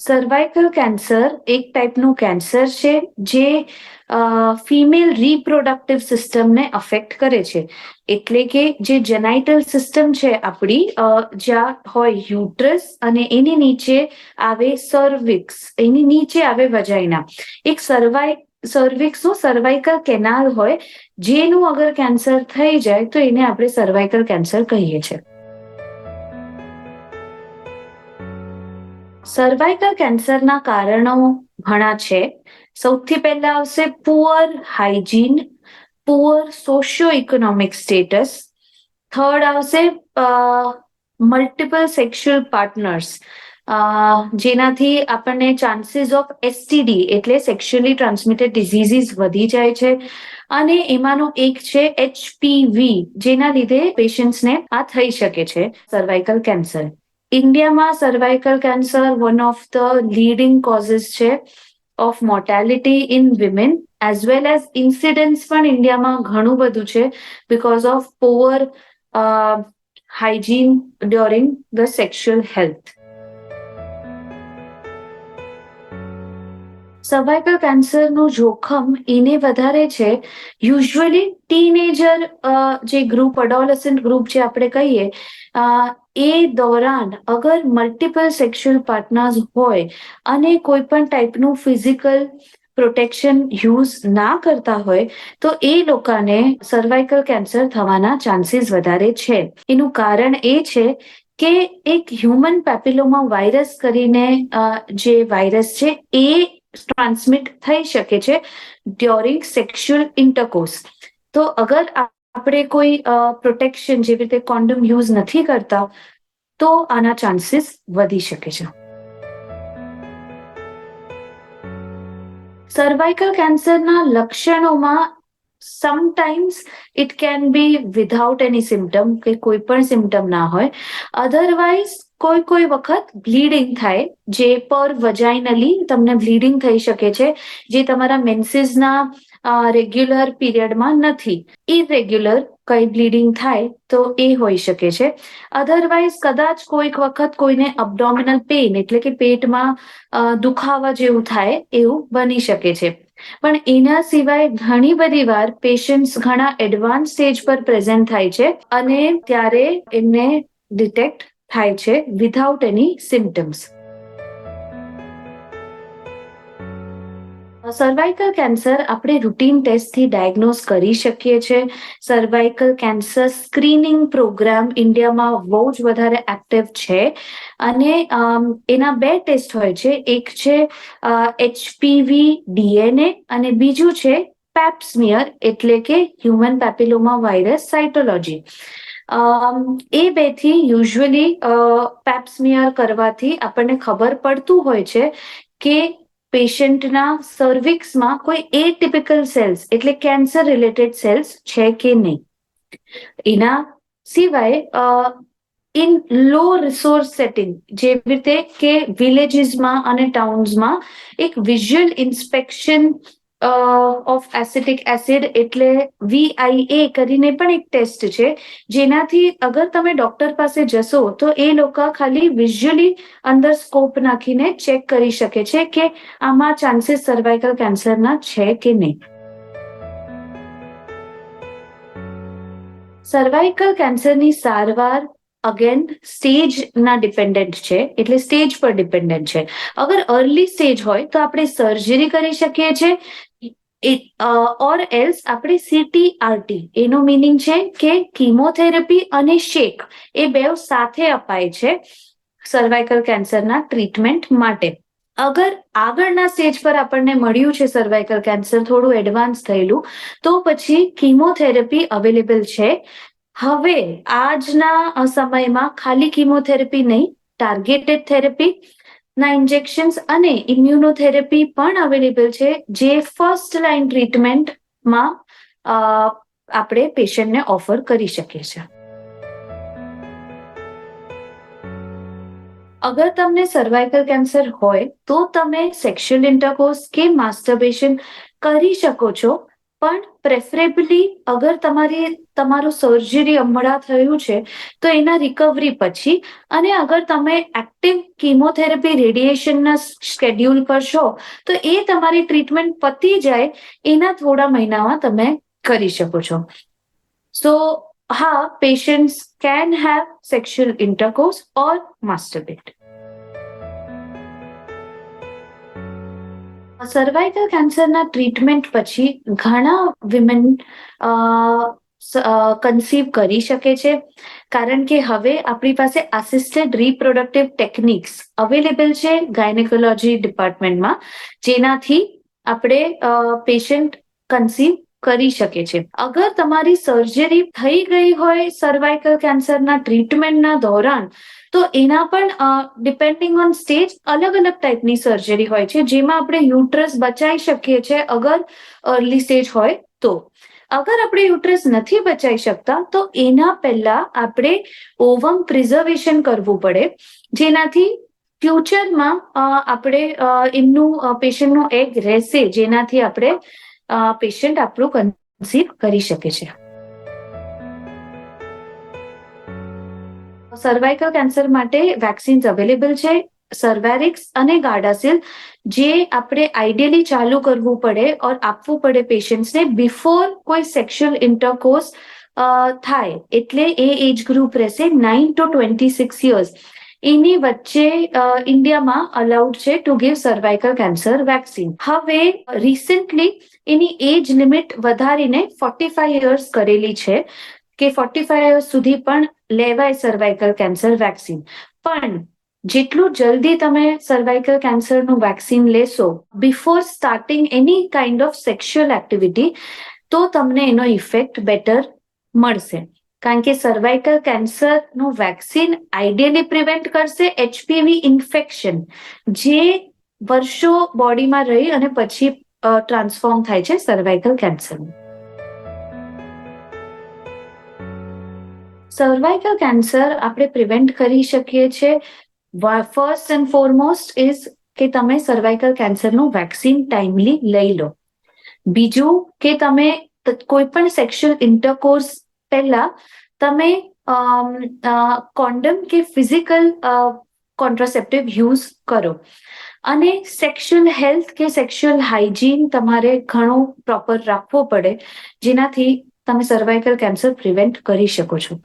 Cervical cancer એક ટાઈપનું cancer છે, જે ફિમેલ રિપ્રોડક્ટિવ સિસ્ટમને અફેક્ટ કરે છે. એટલે કે જે જેનાઇટલ સિસ્ટમ છે આપણી જ્યાં હોય યુટ્રસ અને એની નીચે આવે સર્વિક્સ એની નીચે આવે વજાઇના એક સર્વાઈ સર્વિક્સનું સર્વાઇકલ કેનાલ હોય, જેનું અગર કેન્સર થઈ જાય તો એને આપણે સર્વાઇકલ કેન્સર કહીએ છીએ સર્વાઇકલ કેન્સરના કારણો ઘણા છે. સૌથી પહેલા આવશે poor hygiene poor socio economic status third આવશે મલ્ટિપલ સેક્સ્યુઅલ પાર્ટનર્સ જેનાથી આપણને ચાન્સીસ ઓફ એસટીડી એટલે સેક્સ્યુઅલી ટ્રાન્સમિટેડ ડિઝીઝીસ વધી જાય છે. અને એમાંનું એક છે એચપીવી જેના લીધે પેશન્ટ્સને આ થઈ શકે છે સર્વાઇકલ કેન્સર ઇન્ડિયામાં cervical cancer one of the leading causes છે of mortality in women as well as incidence પણ ઇન્ડિયામાં ઘણું બધું છે because of poor hygiene during the sexual health cervical કેન્સરનું જોખમ એને વધારે છે. યુઝ્યુઅલી ટીનેજર જે ગ્રુપ અડોલસન્ટ ગ્રુપ જે આપણે કહીએ એ દોરાન અગર મલ્ટિપલ સેક્સ્યુઅલ પાર્ટનર્સ હોય અને કોઈ પણ ટાઈપનું ફિઝિકલ પ્રોટેક્શન યુઝ ના કરતા હોય, તો એ લોકોને સર્વાઇકલ કેન્સર થવાના ચાન્સીસ વધારે છે. એનું કારણ એ છે કે એક હ્યુમન પેપિલોમા વાયરસ કરીને જે વાયરસ છે, એ ટ્રાન્સમિટ થઈ શકે છે ડ્યોરિંગ સેક્સ્યુઅલ ઇન્ટરકોર્સ તો અગર આપણે કોઈ પ્રોટેક્શન જેવી રીતે કોન્ડમ યુઝ નથી કરતા, તો આના ચાન્સીસ વધી શકે છે. સર્વાઇકલ કેન્સરના લક્ષણોમાં sometimes it can be without any symptom કે કોઈ પણ સિમ્ટમ ના હોય. અધરવાઇઝ કોઈ કોઈ વખત બ્લીડિંગ થાય, જે પર વજાઇનલી તમને બ્લીડિંગ થઈ શકે છે, જે તમારા મેન્સીસના રેગ્યુલર પીરિયડમાં નથી. ઇરેગ્યુલર કઈ બ્લીડિંગ થાય તો એ હોઈ શકે છે. અધરવાઇઝ કદાચ કોઈક વખત કોઈને અબડોમિનલ પેઇન એટલે કે પેટમાં દુખાવા જેવું થાય એવું બની શકે છે. પણ એના સિવાય ઘણી બધી વાર પેશન્ટ્સ ઘણા એડવાન્સ સ્ટેજ પર પ્રેઝન્ટ થાય છે અને ત્યારે એમને ડિટેક્ટ થાય છે without any symptoms cervical cancer આપણે રૂટીન ટેસ્ટથી ડાયગ્નોઝ કરી શકીએ છીએ સર્વાઇકલ કેન્સર સ્ક્રીનિંગ પ્રોગ્રામ ઇન્ડિયામાં બહુ જ વધારે એક્ટિવ છે. અને એના બે ટેસ્ટ હોય છે. એક છે એચપીવી ડીએનએ અને બીજું છે પેપ્સમિયર એટલે કે હ્યુમન પેપિલોમા વાયરસ સાયટોલોજી એ બેથી યુઝ્યુઅલી પેપ્સમિયર કરવાથી આપણને ખબર પડતું હોય છે કે પેશન્ટના સર્વિક્સમાં કોઈ એ ટિપિકલ સેલ્સ એટલે કેન્સર રિલેટેડ સેલ્સ છે કે નહીં. એના સિવાય ઇન લો રિસોર્સ સેટિંગ જેવી રીતે કે વિલેજીસમાં અને ટાઉન્સમાં એક visual inspection of acetic acid એટલે વીઆઈએ કરીને પણ એક ટેસ્ટ છે. જેનાથી અગર તમે ડોક્ટર પાસે જશો, તો એ લોકો ખાલી વિઝ્યુઅલી અંદર સ્કોપ નાખીને ચેક કરી શકે છે કે આમાં ચાન્સીસ સર્વાઇકલ કેન્સરના છે કે નહીં. સર્વાઇકલ કેન્સરની સારવાર અગેન સ્ટેજના ડિપેન્ડન્ટ છે. એટલે સ્ટેજ પર ડિપેન્ડન્ટ છે. અગર અર્લી સ્ટેજ હોય, તો આપણે સર્જરી કરી શકીએ છીએ. ઓર એલ્સ આપણે સીટી આરટી એનો મિનિંગ છે કે કીમોથેરાપી અને શેક એ બે સાથે અપાય છે સર્વાઇકલ કેન્સરના ટ્રીટમેન્ટ માટે. અગર આગળના સ્ટેજ પર આપણને મળ્યું છે સર્વાઇકલ કેન્સર થોડું એડવાન્સ થયેલું, તો પછી કીમોથેરાપી અવેલેબલ છે. હવે આજના સમયમાં ખાલી કીમોથેરાપી નહીં ટાર્ગેટેડ થેરપી ના ઇન્જેક્શન્સ અને ઇમ્યુનોથેરેપી પણ અવેલેબલ છે, જે ફર્સ્ટ લાઇન ટ્રીટમેન્ટમાં આપણે પેશન્ટને ઓફર કરી શકીએ છીએ. અગર તમને સર્વાઇકલ કેન્સર હોય, તો તમે સેક્સ્યુઅલ ઇન્ટરકોર્સ કે માસ્ટરબેશન કરી શકો છો. પણ પ્રેફરેબલી અગર તમારી તમારું સર્જરી હમણાં થયું છે, તો એના રિકવરી પછી અને અગર તમે એક્ટિવ કીમોથેરાપી રેડિયેશનના શેડ્યુલ પર છો તો એ તમારી ટ્રીટમેન્ટ પતી જાય એના થોડા મહિનામાં તમે કરી શકો છો. સો હા patients can have sexual intercourse or masturbate cervical કેન્સરના ટ્રીટમેન્ટ પછી ઘણા વિમેન કન્સીવ કરી શકે છે. કારણ કે હવે આપણી પાસે આસિસ્ટેડ રિપ્રોડક્ટિવ ટેકનિક્સ અવેલેબલ છે ગાયનેકોલોજી ડિપાર્ટમેન્ટમાં જેનાથી આપણે પેશન્ટ કન્સીવ કરી શકે છે. અગર તમારી સર્જરી થઈ ગઈ હોય સર્વાઇકલ કેન્સરના ટ્રીટમેન્ટના દોરાન તો એના પણ ડિપેન્ડિંગ ઓન સ્ટેજ અલગ અલગ ટાઈપની સર્જરી હોય છે, જેમાં આપણે યુટ્રસ બચાવી શકીએ છીએ અગર અર્લી સ્ટેજ હોય તો. અગર આપણે યુટ્રસ નથી બચાવી શકતા, તો એના પહેલા આપણે ઓવમ પ્રિઝર્વેશન કરવું પડે. જેનાથી ફ્યુચરમાં આપણે એમનું પેશન્ટનું એગ રહેશે, જેનાથી આપણે પેશન્ટ આપણું કન્સીવ કરી શકે છે. સર્વાઇકલ કેન્સર માટે વેક્સિન્સ અવેલેબલ છે સર્વેરિક્સ અને ગાર્ડાસિલ જે આપણે આઈડિયલી ચાલુ કરવું પડે ઓર આપવું પડે પેશન્ટ્સને બિફોર કોઈ સેક્સ્યુઅલ ઇન્ટરકોર્સ થાય. એટલે એ એજ ગ્રુપ રહેશે nine to twenty six years એની વચ્ચે ઇન્ડિયામાં અલાઉડ છે to give cervical cancer vaccine હવે રિસેન્ટલી એની એજ લિમિટ વધારીને ફોર્ટી ફાઈવ યર્સ કરેલી છે. કે ફોર્ટી ફાઈવ સુધી પણ લેવાય સર્વાઇકલ કેન્સર વેક્સિન પણ જેટલું જલ્દી તમે સર્વાઇકલ કેન્સરનું વેક્સિન લેશો before starting any kind of sexual activity તો તમને એનો ઇફેક્ટ બેટર મળશે. કારણ કે સર્વાઇકલ કેન્સરનું વેક્સિન આઈડિયલી પ્રિવેન્ટ કરશે એચપીવી ઇન્ફેક્શન જે વર્ષો બોડીમાં રહી અને પછી ટ્રાન્સફોર્મ થાય છે સર્વાઇકલ કેન્સરનું સર્વાઇકલ કેન્સર આપણે પ્રિવેન્ટ કરી શકીએ છીએ. ફર્સ્ટ એન્ડ ફોરમોસ્ટ ઇઝ કે તમે સર્વાઇકલ કેન્સરનું વેક્સિન ટાઈમલી લઈ લો. બીજું કે તમે કોઈ પણ સેક્સ્યુઅલ ઇન્ટરકોર્સ પહેલા તમે કોન્ડમ કે ફિઝિકલ કોન્ટ્રાસેપ્ટિવ યુઝ કરો. અને સેક્સ્યુઅલ હેલ્થ કે સેક્સ્યુઅલ હાઇજીન તમારે ઘણું પ્રોપર રાખવો પડે. જેનાથી તમે સર્વાઇકલ કેન્સર પ્રિવેન્ટ કરી શકો છો.